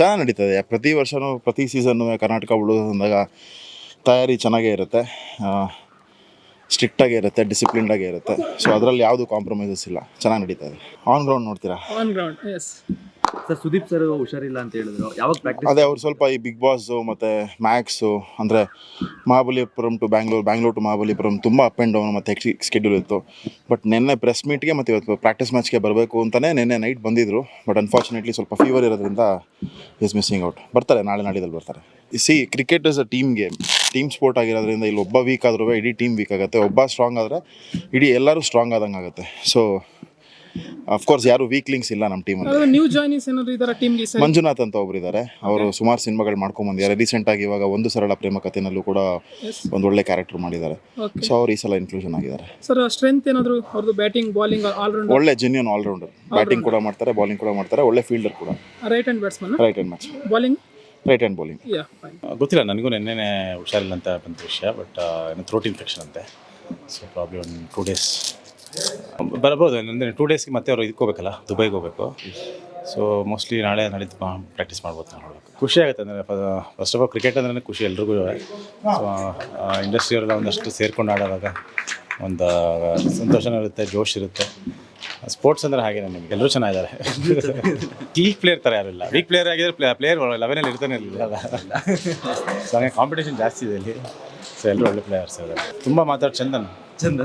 ಚೆನ್ನಾಗಿ ನಡೀತದೆ. ಪ್ರತಿ ವರ್ಷವೂ ಪ್ರತಿ ಸೀಸನ್ನು ಕರ್ನಾಟಕ ಉಳಿದು ಅಂದಾಗ ತಯಾರಿ ಚೆನ್ನಾಗೇ ಇರುತ್ತೆ. ಸ್ಟ್ರಿಕ್ಟಾಗೇ ಇರುತ್ತೆ ಡಿಸಿಪ್ಲಿನ್ಡಾಗೇ ಇರುತ್ತೆ. ಸೊ ಅದರಲ್ಲಿ ಯಾವುದು ಕಾಂಪ್ರಮೈಸಸ್ ಇಲ್ಲ. ಚೆನ್ನಾಗಿ ನಡೀತದೆ. ಆನ್ ಗ್ರೌಂಡ್ ನೋಡ್ತೀರಾ? On ground yes Sudeep sir ಹುಷಾರಿಲ್ಲ ಅಂತ ಹೇಳಿದ್ರು. ಯಾವಾಗ ಪ್ರಾಕ್ಟೀಸ್ ಅದೇ ಅವ್ರು ಸ್ವಲ್ಪ ಈ ಬಿಗ್ ಬಾಸು ಮತ್ತು ಮ್ಯಾಕ್ಸು ಅಂದರೆ ಮಹಾಬಲಿಪುರಂ ಟು ಬ್ಯಾಂಗ್ಳೂರು ಬ್ಯಾಂಗ್ಳೂರ್ ಟು ಮಹಾಬಲಿಪುರಂ ತುಂಬ ಅಪ್ ಆ್ಯಂಡ್ ಡೌನ್ ಮತ್ತು ಸ್ಕೆಡ್ಯೂಲ್ ಇತ್ತು. ಬಟ್ ನಿನ್ನೆ ಪ್ರೆಸ್ ಮೀಟ್ಗೆ ಮತ್ತು ಇವತ್ತು ಪ್ರಾಕ್ಟೀಸ್ ಮ್ಯಾಚ್ಗೆ ಬರಬೇಕು ಅಂತಲೇ ನಿನ್ನೆ ನೈಟ್ ಬಂದಿದ್ದರು ಬಟ್ ಅನ್ಫಾರ್ಚುನೇಟ್ಲಿ ಸ್ವಲ್ಪ ಫೀವರ್ ಇರೋದ್ರಿಂದ ಇಸ್ ಮಿಸ್ಸಿಂಗ್ ಔಟ್ ಬರ್ತಾರೆ, ನಾಳೆ ನಾಡಿದಲ್ಲಿ ಬರ್ತಾರೆ. See cricket is a team game team sport ಆಗಿರೋದ್ರಿಂದ ಇಲ್ಲಿ ಒಬ್ಬ ವೀಕ್ ಆದ್ರೂ, ಇಡೀ ಟೀಮ್ ವೀಕ್ ಆಗುತ್ತೆ. ಒಬ್ಬ ಸ್ಟ್ರಾಂಗ್ ಆದರೆ, ಇಡೀ ಎಲ್ಲರೂ ಸ್ಟ್ರಾಂಗ್ ಆದಂಗೆ ಆಗುತ್ತೆ ಸೊ ಅಫ್ಕೋರ್ಸ್ ಯಾರು ವೀಕ್ ಲಿಂಕ್ಸ್ ಇಲ್ಲ ನಮ್ಮ ಟೀಮಲ್ಲಿ ನ್ಯೂ ಜಾಯ್ನಿಸ್ ಏನಾದ್ರು ಇದರ ಟೀಮ್ಗೆ ಮಂಜುನಾಥ್ ಅಂತ ಒಬ್ರು ಇದ್ದಾರೆ ಅವರು ಸುಮಾರು ಸಿನಿಮಾಗಳು ಮಾಡ್ಕೊಂಬಂದಿದ್ದಾರೆ ರೀಸೆಂಟ್ ಆಗಿ ಇವಾಗ ಒಂದು ಸರಳ ಪ್ರೇಮ ಕಥೆನಲ್ಲೂ ಕೂಡ ಒಂದು ಒಳ್ಳೆ ಕ್ಯಾರೆಕ್ಟರ್ ಮಾಡಿದ್ದಾರೆ. ಸೊ ಅವ್ರು ಈ ಸಲ ಇನ್ಕ್ಲೂಷನ್ ಆಗಿದ್ದಾರೆ. ಸರ್ ಸ್ಟ್ರೆಂತ್ ಏನಾದ್ರು ಅವ್ರದ್ದು ಬ್ಯಾಟಿಂಗ್ ಬಾಲಿಂಗ್ ಆಲ್ರೌಂಡರ್ ಒಳ್ಳೆ ಜೆನ್ಯೂನ್ ಆಲ್ರೌಂಡರ್ ಬ್ಯಾಟಿಂಗ್ ಕೂಡ ಮಾಡ್ತಾರೆ ಬಾಲಿಂಗ್ ಕೂಡ ಮಾಡ್ತಾರೆ ಒಳ್ಳೆ ಫೀಲ್ಡರ್ ಕೂಡ. Right hand batsman right hand match bowling right hand bowling yeah fine ಗೊತ್ತಿಲ್ಲ ನನಗೂ ನೆನ್ನೆ ಹುಷಾರಿಲ್ಲ ಅಂತ ಬಂದ ವಿಷಯ ಬಟ್ ಏನೋ ಥ್ರೋಟ್ ಇನ್ಫೆಕ್ಷನ್ ಅಂತೆ. ಸೊ ಪ್ರಾಬ್ಲಮ್ ಒಂದು ಟೂ ಡೇಸ್ ಬರ್ಬೋದು ಅಂದರೆ ಟೂ ಡೇಸ್ಗೆ ಮತ್ತೆ ಅವರು ಇದಕ್ಕೆ ಹೋಗ್ಬೇಕಲ್ಲ ದುಬೈಗೆ ಹೋಗ್ಬೇಕು. ಸೊ ಮೋಸ್ಟ್ಲಿ ನಾಳೆ ನಾಳಿದ್ದು ಪ್ರಾಕ್ಟೀಸ್ ಮಾಡ್ಬೋದು ನಾನು ನೋಡೋಕೆ ಖುಷಿ ಆಗುತ್ತೆ ಅಂದರೆ ಫಸ್ಟ್ ಆಫ್ ಆಲ್ ಕ್ರಿಕೆಟ್ ಅಂದ್ರೆ ಖುಷಿ ಎಲ್ರಿಗೂ. ಸೊ ಇಂಡಸ್ಟ್ರಿಯವರೆಲ್ಲ ಒಂದಷ್ಟು ಸೇರ್ಕೊಂಡು ಆಡೋವಾಗ ಒಂದು, ಸಂತೋಷನೂ ಇರುತ್ತೆ, ಜೋಶ್ ಇರುತ್ತೆ. ಸ್ಪೋರ್ಟ್ಸ್ ಅಂದರೆ ಹಾಗೆ ನಮಗೆ ಎಲ್ಲರೂ ಚೆನ್ನಾಗಿದ್ದಾರೆ. ವೀಕ್ ಪ್ಲೇಯರ್ ಥರ ಯಾರಿಲ್ಲ ವೀಕ್ ಪ್ಲೇಯರ್ ಆಗಿದ್ರೆ ಪ್ಲೇ ಪ್ಲೇಯರ್ ಲೆವೆನಲ್ಲಿ ಇರ್ತಾನೆ ಇರಲಿಲ್ಲ. ಸೊ ಹಾಗೆ ಕಾಂಪಿಟೇಷನ್ ಜಾಸ್ತಿ ಇದೆ ಇಲ್ಲಿ. ಸೊ ಎಲ್ಲರೂ ಒಳ್ಳೆ ಪ್ಲೇಯರ್ಸ್ ಇದ್ದಾರೆ. ತುಂಬ ಮಾತಾಡಿ ಚಂದನ್. ಚಂದ